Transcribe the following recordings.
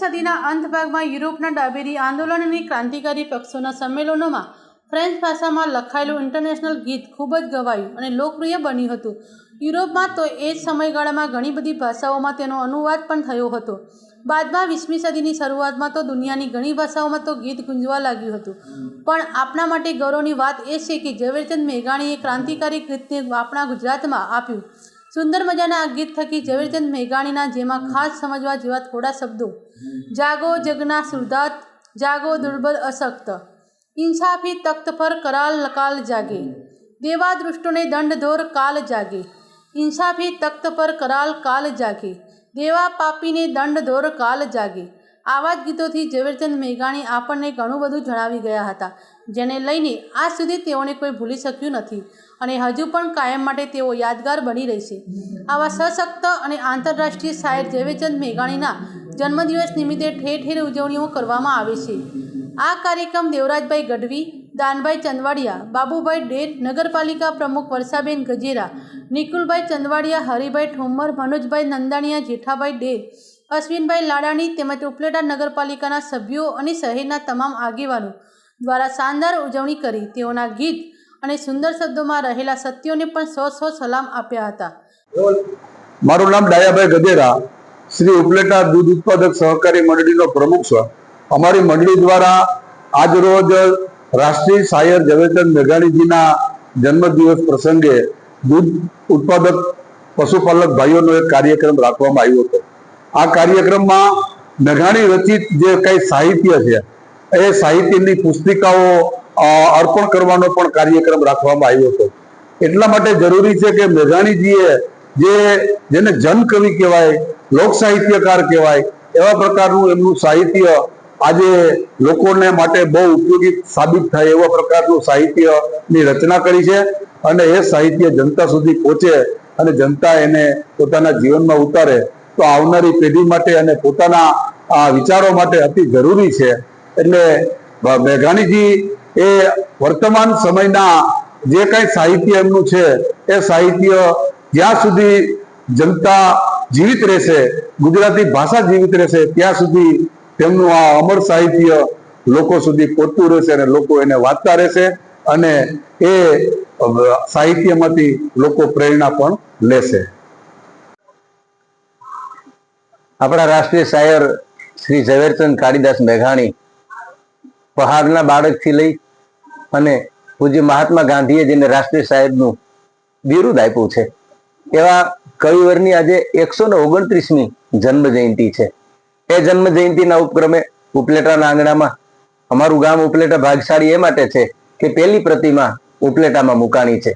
સદીના અંત ભાગમાં યુરોપના ડાબેરી આંદોલન અને ક્રાંતિકારી પક્ષોના સંમેલનોમાં ફ્રેન્ચ ભાષામાં લખાયેલું ઇન્ટરનેશનલ ગીત ખૂબ જ ગવાયું અને લોકપ્રિય બન્યું હતું. યુરોપમાં તો એ જ સમયગાળામાં ઘણી બધી ભાષાઓમાં તેનો અનુવાદ પણ થયો હતો. બાદમાં વીસમી સદીની શરૂઆતમાં તો દુનિયાની ઘણી ભાષાઓમાં તો ગીત ગુંજવા લાગ્યું હતું. પણ આપણા માટે ગૌરવની વાત એ છે કે ઝવેરચંદ મેઘાણીએ ક્રાંતિકારી ગીતને આપણા ગુજરાતમાં આપ્યું. સુંદર મજાના આ ગીત થકી ઝવેરચંદ મેઘાણીના જેમાં ખાસ સમજવા જેવા થોડા શબ્દો જાગો જગના સુરદાત જાગો દુર્બલ અશક્ત ઇન્સાફી તખ્ત પર કરાલ કાલ જાગે દેવા દૃષ્ટોને દંડ ધોર કાલ જાગે ઇન્સાફી તખ્ત પર કરાલ કાલ જાગે દેવા પાપીને દંડ ધોર કાલ જાગે આવા જ ગીતોથી ઝવેરચંદ મેઘાણી આપણને ઘણું બધું જણાવી ગયા હતા, જેને લઈને આજ સુધી તેઓને કોઈ ભૂલી શક્યું નથી અને હજુ પણ કાયમ માટે તેઓ યાદગાર બની રહેશે આવા સશક્ત અને આંતરરાષ્ટ્રીય શાયર ઝવેરચંદ મેઘાણીના જન્મદિવસ નિમિત્તે ઠેર ઠેર ઉજવણીઓ કરવામાં આવે છે. આ કાર્યક્રમ દેવરાજભાઈ ગઢવી, દાનભાઈ ચંદવાડિયા, બાબુભાઈ ડેર, નગરપાલિકા પ્રમુખ વર્ષાબેન ગજેરા, નિકુલભાઈ ચંદવાડિયા, હરિભાઈ ઠુમ્મર, મનોજભાઈ નંદાણીયા, જેઠાભાઈ ડેર અશ્વિનભાઈ લાડાણી તેમજ ઉપલેટા નગરપાલિકાના સભ્યો અને શહેરના તમામ આગેવાનો દ્વારા શાનદાર ઉજવણી કરી તેઓના ગીત અને સુંદર શબ્દોમાં રહેલા સત્યોને પણ સો સો સલામ આપ્યા હતા. મારું નામ ડાયાભાઈ ગજેરા શ્રી ઉપલેટા દૂધ ઉત્પાદક સહકારી મંડળીનો પ્રમુખ છું. અમારી મંડળી દ્વારા આજ રોજ રાષ્ટ્રીય શાયર ઝવેરચંદ મેઘાણીજીના જન્મદિવસ પ્રસંગે દૂધ ઉત્પાદક પશુપાલક ભાઈઓનો એક કાર્યક્રમ રાખવામાં આવ્યો હતો. આ કાર્યક્રમમાં મેઘાણી રચિત જે કઈ સાહિત્ય છે, એ સાહિત્યની પુસ્તિકાઓ અર્પણ કરવાનો પણ કાર્યક્રમ રાખવામાં આવ્યો હતો. એટલા માટે જરૂરી છે કે મેઘાણીજીએ જે જેને જન કવિ કહેવાય, લોક સાહિત્યકાર કહેવાય, એવા પ્રકારનું એમનું સાહિત્ય આજે લોકોને માટે બહુ ઉપયોગી સાબિત થાય એવા પ્રકારનું સાહિત્યની રચના કરી છે અને એ સાહિત્ય જનતા સુધી પહોંચે અને જનતા એને પોતાના જીવનમાં ઉતારે તો આવનારી પેઢી માટે અને પોતાના વિચારો માટે અતિ જરૂરી છે. એટલે મેઘાણીજી, એ વર્તમાન સમયના જે કઈ સાહિત્ય એમનું છે, એ સાહિત્ય જ્યાં સુધી જનતા જીવિત રહેશે, ગુજરાતી ભાષા જીવિત રહેશે, ત્યાં સુધી તેમનું આ અમર સાહિત્ય લોકો સુધી પહોંચતું રહેશે અને લોકો એને વાંચતા રહેશે અને એ સાહિત્યમાંથી લોકો પ્રેરણા પણ લેશે. આપણા રાષ્ટ્રીય શાયર શ્રી ઝવેરચંદ કાળીદાસ મેઘાણી પહાડના બાળકથી લઈ અને પૂજ્ય મહાત્મા ગાંધીએ જેને રાષ્ટ્રીય સાહેબનું બિરુદ આપ્યું છે. એવા કવિવરની આજે એકસો ને ઓગણત્રીસમી જન્મ જયંતિ છે. એ જન્મ જયંતિના ઉપક્રમે ઉપલેટાના આંગણામાં અમારું ગામ ઉપલેટા ભાગશાળી એ માટે છે કે પેલી પ્રતિમા ઉપલેટામાં મુકાણી છે.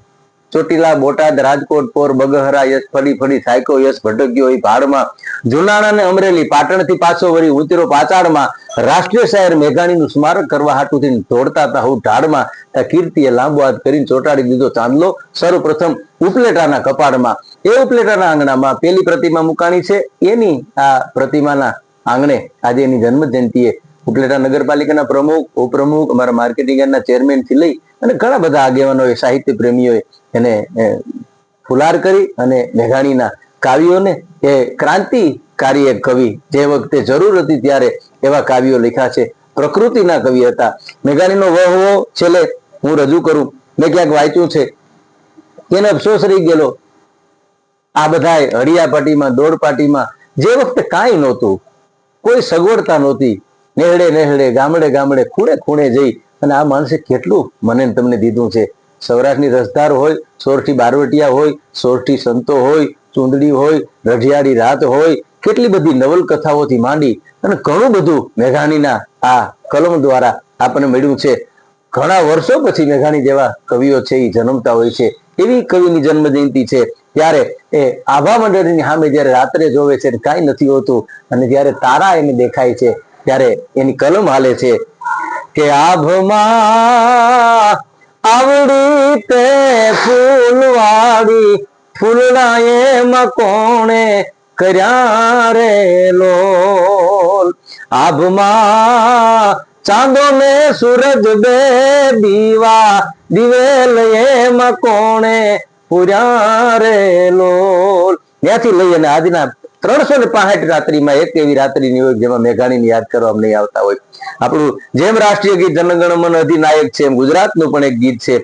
ચોટીલા, બોટાદ, રાજકોટ, પોર, બગહરા, યશ ફરી ફરી સાયકો, યશ, ભટક્યો ભાડમાં. જુનાણા ને અમરેલી પાટણથી પાછો વળી ઉતરો પાચાડમાં રાષ્ટ્રીય શાયર મેઘાણીનું સ્મારક કરવા હાટુથી દોડતા હતા હું ઢાળમાં. ત્યાં કીર્તિએ લાંબો હાથ કરીને ચોટાડી દીધો ચાંદલો. સર્વપ્રથમ ઉપલેટાના કપાળમાં. એ ઉપલેટાના આંગણામાં પેલી પ્રતિમા મુકાણી છે. એની આ પ્રતિમાના આંગણે આજે એની જન્મ જયંતિએ ઉપલેટા નગરપાલિકાના પ્રમુખ, ઉપપ્રમુખ, અમારા માર્કેટિંગ યાર્ડના ચેરમેનથી લઈ અને ઘણા બધા આગેવાનોએ, સાહિત્ય પ્રેમીઓએ એને ફુલાર કરી અને મેઘાણીના કાવ્યોને, એ ક્રાંતિકારી એક કવિ જે વખતે જરૂર હતી ત્યારે એવા કાવ્યો લખ્યા છે. પ્રકૃતિના કવિ હતા. મેઘાણીનો વહવો છેલ્લે હું રજૂ કરું. મેં ક્યાંક વાંચ્યું છે. તેને અફસોસ રહી ગયેલો. આ બધાય હળિયાપાટીમાં, દોડપાટીમાં જે વખતે કાંઈ નહોતું, કોઈ સગવડતા નહોતી નેહડે નેહડે ગામડે ગામડે, ખૂણે ખૂણે જઈ અને આ માણસે કેટલું મને તમને દીધું છે? સૌરાષ્ટ્રની રસધાર હોય, સોરઠી બારવટિયા હોય, સોરઠી સંતો હોય, ચૂંદડી હોય, રઢિયાળી રાત હોય, કેટલી બધી નવલકથાઓથી માંડી અને ઘણું બધું મેઘાણીના આ કલમ દ્વારા આપણને મળ્યું છે. ઘણા વર્ષો પછી મેઘાણી જેવા કવિઓ છે, એ જન્મતા હોય છે. એવી કવિની જન્મ છે. ત્યારે એ આભા મંડળની સામે જ્યારે રાત્રે જોવે છે, કાંઈ નથી હોતું અને જ્યારે તારા એને દેખાય છે ત્યારે એની કલમ હાલે છે કે આભમાં ફૂલવાડી ફૂલડા એમાં કોણે કર્યા રે લોલ? આભમાં ચાંદો ને સૂરજ બે દીવા, દિવેલ એમાં કોણે પૂર્યા રે લોલ? ત્યાંથી લઈ અને આજના ત્રણસો ને પાસઠ રાત્રિમાં એક એવી રાત્રિની હોય જેમાં મેઘાણીને યાદ કરવામાં નહીં આવતા હોય. આપણું જેમ રાષ્ટ્રીય ગીત જનગણમન અધિનાયક છે, એમ ગુજરાતનું પણ એક ગીત છે.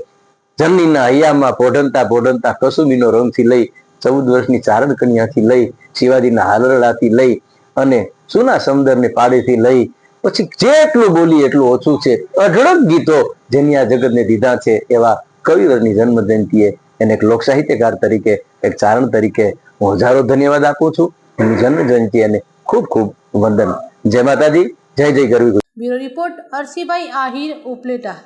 જમનીના હૈયામાં પોઢનતા પોઢનતા કસુબીનો રંગથી લઈ, ચૌદ વર્ષની ચારણ કન્યાથી લઈ, શિવાજીના હાલરડાથી લઈ અને સુના સમદરને પાડેથી લઈ, પછી જેટલું બોલી એટલું ઓછું છે. અઢળક ગીતો જેની આ જગતને દીધા છે એવા કવિવરની જન્મ જયંતિએ એને એક લોકસાહિત્યકાર તરીકે, એક ચારણ તરીકે હું હજારો ધન્યવાદ આપું છું. જન્મ જયંતિ અને ખૂબ ખૂબ વંદન. જય માતાજી, જય જય ગરવી બ્યુરો રિપોર્ટ અરસીભાઈ આહિર ઉપલેટા.